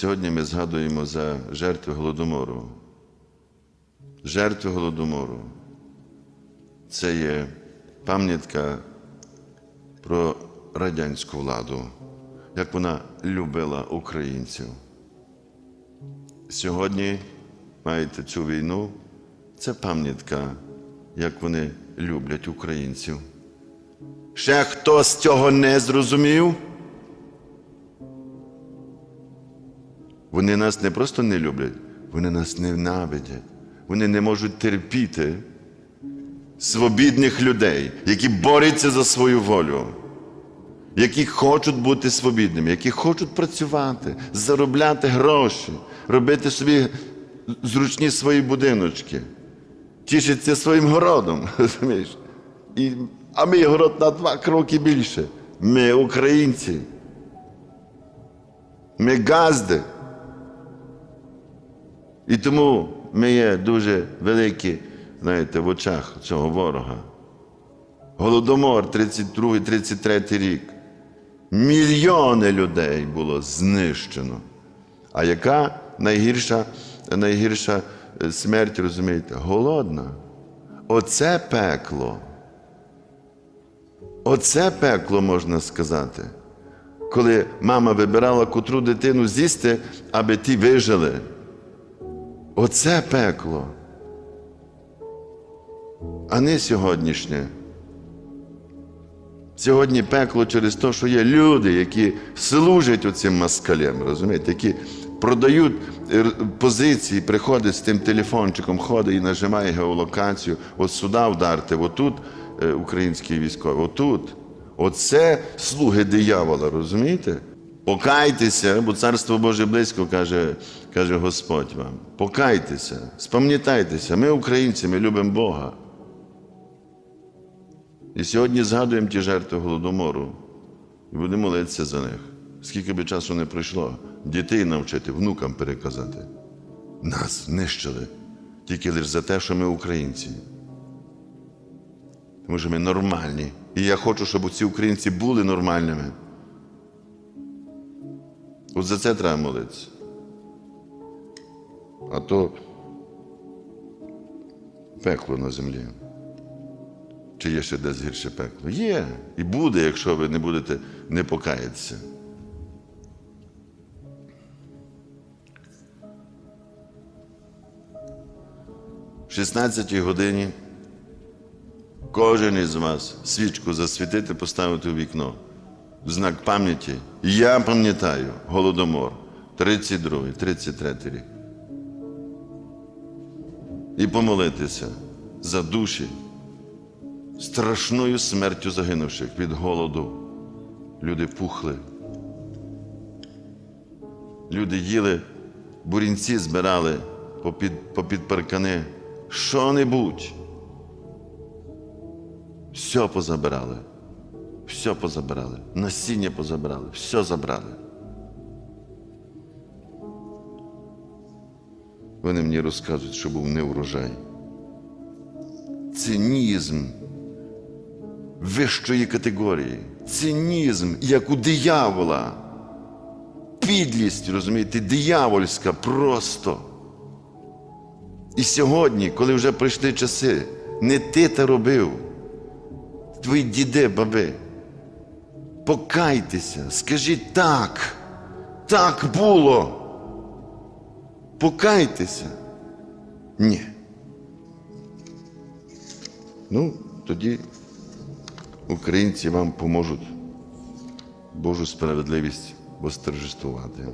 сьогодні ми згадуємо за жертви Голодомору. Жертви Голодомору. Це є пам'ятка про радянську владу, як вона любила українців. Сьогодні маєте цю війну, це пам'ятка, як вони люблять українців. Ще хтось цього не зрозумів? Вони нас не просто не люблять, вони нас ненавидять. Вони не можуть терпіти свобідних людей, які борються за свою волю, які хочуть бути свобідними, які хочуть працювати, заробляти гроші, робити собі зручні свої будиночки, тішиться своїм городом. розумієш? І, а ми город на два кроки більше. Ми українці. Ми газди. І тому ми є дуже великі, знаєте, в очах цього ворога. Голодомор 32-33 рік. Мільйони людей було знищено. А яка найгірша, найгірша е, смерть, розумієте? Голодна. Оце пекло. Оце пекло можна сказати. Коли мама вибирала котру дитину з'їсти, аби ті вижили. Оце пекло. А не сьогоднішнє. Сьогодні пекло через те, що є люди, які служать оцим москалям, розумієте, які продають е, позиції, приходить з тим телефончиком, ходить і нажимає геолокацію, от сюди вдарте, отут е, українські військові, отут. Оце слуги диявола, розумієте? Покайтеся, бо царство Боже близько, каже, каже Господь вам. Покайтеся, спам'ятайтеся, ми українці, ми любимо Бога. І сьогодні згадуємо ті жертви Голодомору і будемо молитися за них. Скільки би часу не пройшло, дітей навчити, внукам переказати. Нас нищили тільки лише за те, що ми українці. Тому що ми нормальні. І я хочу, щоб ці українці були нормальними. От за це треба молитися. А то пекло на землі. Чи є ще десь гірше пекло? Є. І буде, якщо ви не будете не покаятися. В 16 годині кожен із вас свічку засвітити, поставити у вікно. В знак пам'яті. Я пам'ятаю Голодомор 32, 33 рік. І помолитися за душі страшною смертю загинувших від голоду. Люди пухли. Люди їли, бурінці збирали попід, попід паркани. Що-небудь. Все позабирали. Все позабирали. Насіння позабирали, все забрали. Вони мені розказують, що був неурожай. Цинізм вищої категорії. Цинізм, як у диявола. Підлість, розумієте, диявольська просто. І сьогодні, коли вже прийшли часи, не ти те робив, твої діди, баби. Покайтеся, скажіть так, так було. Покайтеся. Ні. Ну, тоді українці вам поможуть Божу справедливість восторжествувати.